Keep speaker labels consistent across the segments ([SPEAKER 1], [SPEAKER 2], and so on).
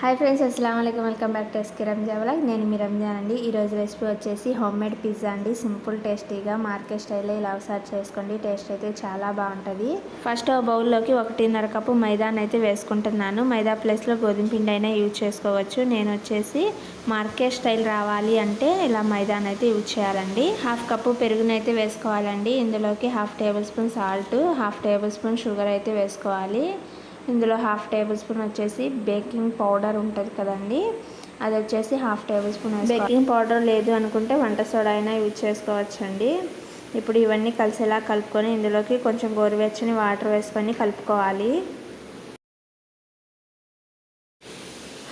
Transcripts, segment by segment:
[SPEAKER 1] Hi friends అస్సలం అయికం welcome back to S K Ramzan vlog. నేను మీ రంజాన్ అండి. ఈరోజు రెసిపీ వచ్చేసి హోమ్ మేడ్ పిజ్జా అండి. సింపుల్ టేస్టీగా మార్కెట్ స్టైల్లో ఇలా ఒకసారి చేసుకోండి. టేస్ట్ అయితే చాలా బాగుంటుంది. ఫస్ట్ బౌల్లోకి ఒకటిన్నర కప్పు మైదాన్ అయితే వేసుకుంటున్నాను. మైదా ప్లేస్లో గోధుమ పిండి అయినా యూజ్ చేసుకోవచ్చు. నేను వచ్చేసి మార్కెట్ స్టైల్ రావాలి అంటే ఇలా మైదాన్ అయితే యూజ్ చేయాలండి. హాఫ్ కప్పు పెరుగునైతే వేసుకోవాలండి. ఇందులోకి half tablespoon salt half tablespoon sugar అయితే వేసుకోవాలి. ఇందులో హాఫ్ టేబుల్ స్పూన్ వచ్చేసి బేకింగ్ పౌడర్ ఉంటుంది కదండి. అది వచ్చేసి half tablespoon baking powder లేదు అనుకుంటే వంట సోడా అయినా యూజ్ చేసుకోవచ్చండి. ఇప్పుడు ఇవన్నీ కలిసేలా కలుపుకొని ఇందులోకి కొంచెం గోరువెచ్చని వాటర్ వేసుకొని కలుపుకోవాలి.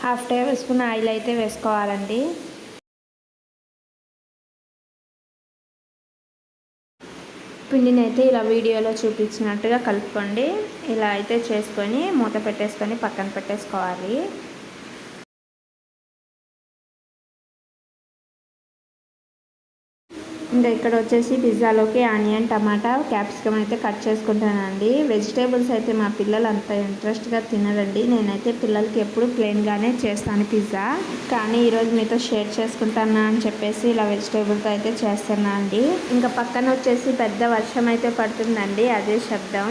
[SPEAKER 1] హాఫ్ టేబుల్ స్పూన్ ఆయిల్ అయితే వేసుకోవాలండి. పిండిని అయితే ఇలా వీడియోలో చూపించినట్టుగా కలుపుకోండి. ఇలా అయితే చేసుకొని మూత పెట్టేసుకొని పక్కన పెట్టేసుకోవాలి. ఇంకా ఇక్కడ వచ్చేసి పిజ్జాలోకి ఆనియన్ టమాటా క్యాప్సికమ్ అయితే కట్ చేసుకుంటానండి. వెజిటేబుల్స్ అయితే మా పిల్లలు అంత ఇంట్రెస్ట్గా తినరండి. నేనైతే పిల్లలకి ఎప్పుడు ప్లెయిన్గానే చేస్తాను పిజ్జా. కానీ ఈరోజు మీతో షేర్ చేసుకుంటానా అని చెప్పేసి ఇలా వెజిటేబుల్తో అయితే చేస్తున్నా అండి ఇంకా పక్కన వచ్చేసి పెద్ద వర్షం అయితే పడుతుందండి అదే శబ్దం.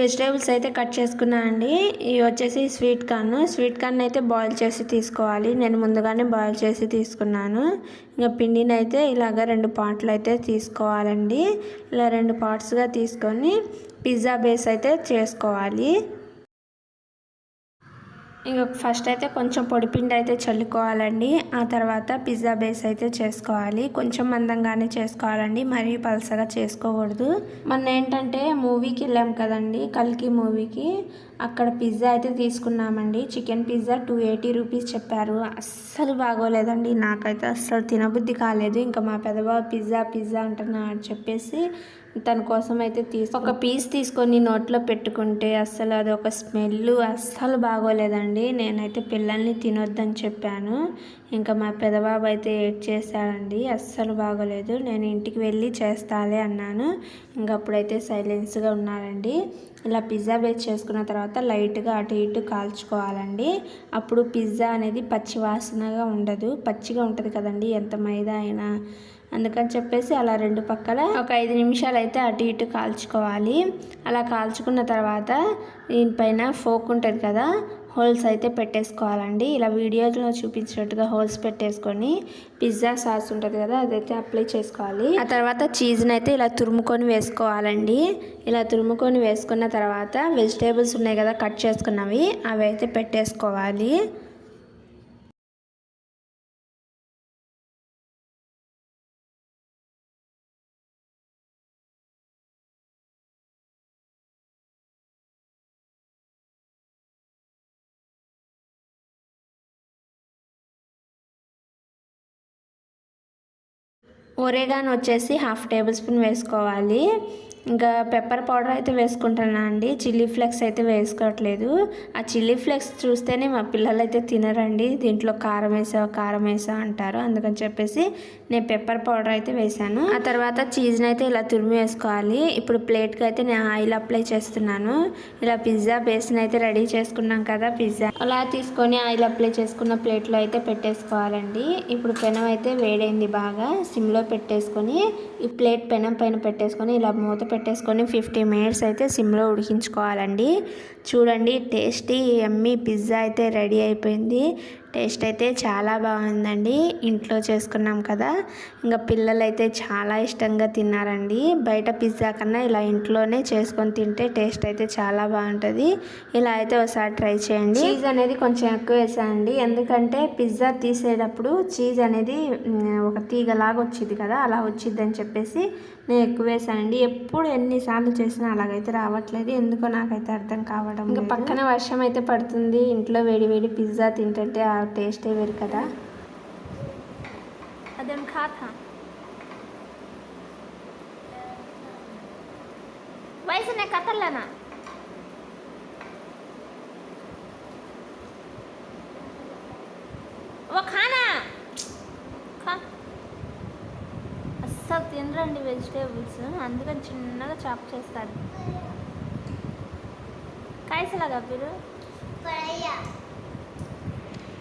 [SPEAKER 1] వెజిటేబుల్స్ అయితే కట్ చేసుకున్నాను అండి. ఇవి వచ్చేసి స్వీట్ కార్న్. స్వీట్ కార్న్ అయితే బాయిల్ చేసి తీసుకోవాలి. నేను ముందుగానే బాయిల్ చేసి తీసుకున్నాను. ఇంకా పిండిని అయితే ఇలాగ రెండు పార్ట్లు అయితే తీసుకోవాలండి. ఇలా రెండు పార్ట్స్గా తీసుకొని పిజ్జా బేస్ అయితే చేసుకోవాలి. ఇంక ఫస్ట్ అయితే కొంచెం పొడిపిండి అయితే చల్లుకోవాలండి. ఆ తర్వాత పిజ్జా బేస్ అయితే చేసుకోవాలి. కొంచెం మందంగానే చేసుకోవాలండి. మరీ పలసగా చేసుకోకూడదు. మొన్న ఏంటంటే మూవీకి వెళ్ళాం కదండి కల్కి మూవీకి అక్కడ పిజ్జా అయితే తీసుకున్నామండి. Chicken pizza two eighty rupees చెప్పారు. అస్సలు బాగోలేదండి. నాకైతే అస్సలు తినబుద్ధి కాలేదు. ఇంకా మా పెద్దబాబు పిజ్జా పిజ్జా అంటున్నా చెప్పేసి తన కోసం అయితే తీసు ఒక పీస్ తీసుకొని నోట్లో పెట్టుకుంటే అస్సలు అది ఒక స్మెల్ అస్సలు బాగోలేదండి. నేనైతే పిల్లల్ని తినొద్దని చెప్పాను. ఇంకా మా పెదబాబు అయితే ఏడ్ చేశాడండి అస్సలు బాగోలేదు. నేను ఇంటికి వెళ్ళి చేస్తాలే అన్నాను. ఇంకా అప్పుడైతే సైలెన్స్గా ఉన్నారండి. ఇలా పిజ్జా బేస్ చేసుకున్న తర్వాత లైట్గా అటు ఇటు కాల్చుకోవాలండి. అప్పుడు పిజ్జా అనేది పచ్చి వాసనగా ఉండదు. పచ్చిగా ఉంటుంది కదండి ఎంత మైదా అయినా. అందుకని చెప్పేసి అలా రెండు పక్కల ఒక ఐదు నిమిషాలు అయితే అటు ఇటు కాల్చుకోవాలి. అలా కాల్చుకున్న తర్వాత దీనిపైన ఫోక్ ఉంటుంది కదా హోల్స్ అయితే పెట్టేసుకోవాలండి. ఇలా వీడియోలో చూపించినట్టుగా హోల్స్ పెట్టేసుకొని పిజ్జా సాస్ ఉంటుంది కదా అదైతే అప్లై చేసుకోవాలి. ఆ తర్వాత చీజ్ని అయితే ఇలా తురుముకొని వేసుకోవాలండి. ఇలా తురుముకొని వేసుకున్న తర్వాత వెజిటేబుల్స్ ఉన్నాయి కదా కట్ చేసుకున్నవి అవి అయితే పెట్టేసుకోవాలి. ఒరేగాన్ వచ్చేసి హాఫ్ టేబుల్ స్పూన్ వేసుకోవాలి. ఇంకా పెప్పర్ పౌడర్ అయితే వేసుకుంటున్నా అండి? చిల్లీ ఫ్లేక్స్ అయితే వేసుకోవట్లేదు. ఆ చిల్లీ ఫ్లేక్స్ చూస్తేనే మా పిల్లలు అయితే తినరండి. దీంట్లో కారం వేసావు కారం వేసావు అంటారు. అందుకని చెప్పేసి నేను పెప్పర్ పౌడర్ అయితే వేసాను. ఆ తర్వాత చీజ్ని అయితే ఇలా తురిమి వేసుకోవాలి. ఇప్పుడు ప్లేట్కి అయితే నేను ఆయిల్ అప్లై చేస్తున్నాను. ఇలా పిజ్జా బేస్ని అయితే రెడీ చేసుకున్నాం కదా పిజ్జా. అలా తీసుకొని ఆయిల్ అప్లై చేసుకున్న ప్లేట్లో అయితే పెట్టేసుకోవాలండి. ఇప్పుడు పెనం అయితే వేడైంది బాగా. సిమ్లో పెట్టేసుకొని ఈ ప్లేట్ పెనం పైన పెట్టేసుకొని ఇలా మూత పెట్టేసుకొని ఫిఫ్టీ మినిట్స్ అయితే సిమ్లో ఉడికించుకోవాలండి. చూడండి టేస్టీ ఎమ్మి పిజ్జా అయితే రెడీ అయిపోయింది. టేస్ట్ అయితే చాలా బాగుందండి. ఇంట్లో చేసుకున్నాం కదా. ఇంకా పిల్లలు అయితే చాలా ఇష్టంగా తిన్నారండి. బయట పిజ్జా కన్నా ఇలా ఇంట్లోనే చేసుకొని తింటే టేస్ట్ అయితే చాలా బాగుంటుంది. ఇలా అయితే ఒకసారి ట్రై చేయండి. చీజ్ అనేది కొంచెం ఎక్కువ వేసానండి ఎందుకంటే పిజ్జా తీసేటప్పుడు చీజ్ అనేది ఒక తీగలాగా వచ్చింది కదా అలా వచ్చింది అని చెప్పేసి నేను ఎక్కువ వేసానండి ఎప్పుడు ఎన్నిసార్లు చేసినా అలాగైతే రావట్లేదు. ఎందుకో నాకైతే అర్థం కావడం ఇంకా పక్కన వర్షం అయితే పడుతుంది. ఇంట్లో వేడి వేడి పిజ్జా తింటుంటే
[SPEAKER 2] ಟೇಸ್ಟೇ ಬೇರೆ ಕದಾ ಅದನ್ನು ಖಾತ ఓ అస్సలు తినరండి వెజిటేబుల్స్. అందుకని చిన్నగా చాప్ చేస్తారు కాయసలా మీరు?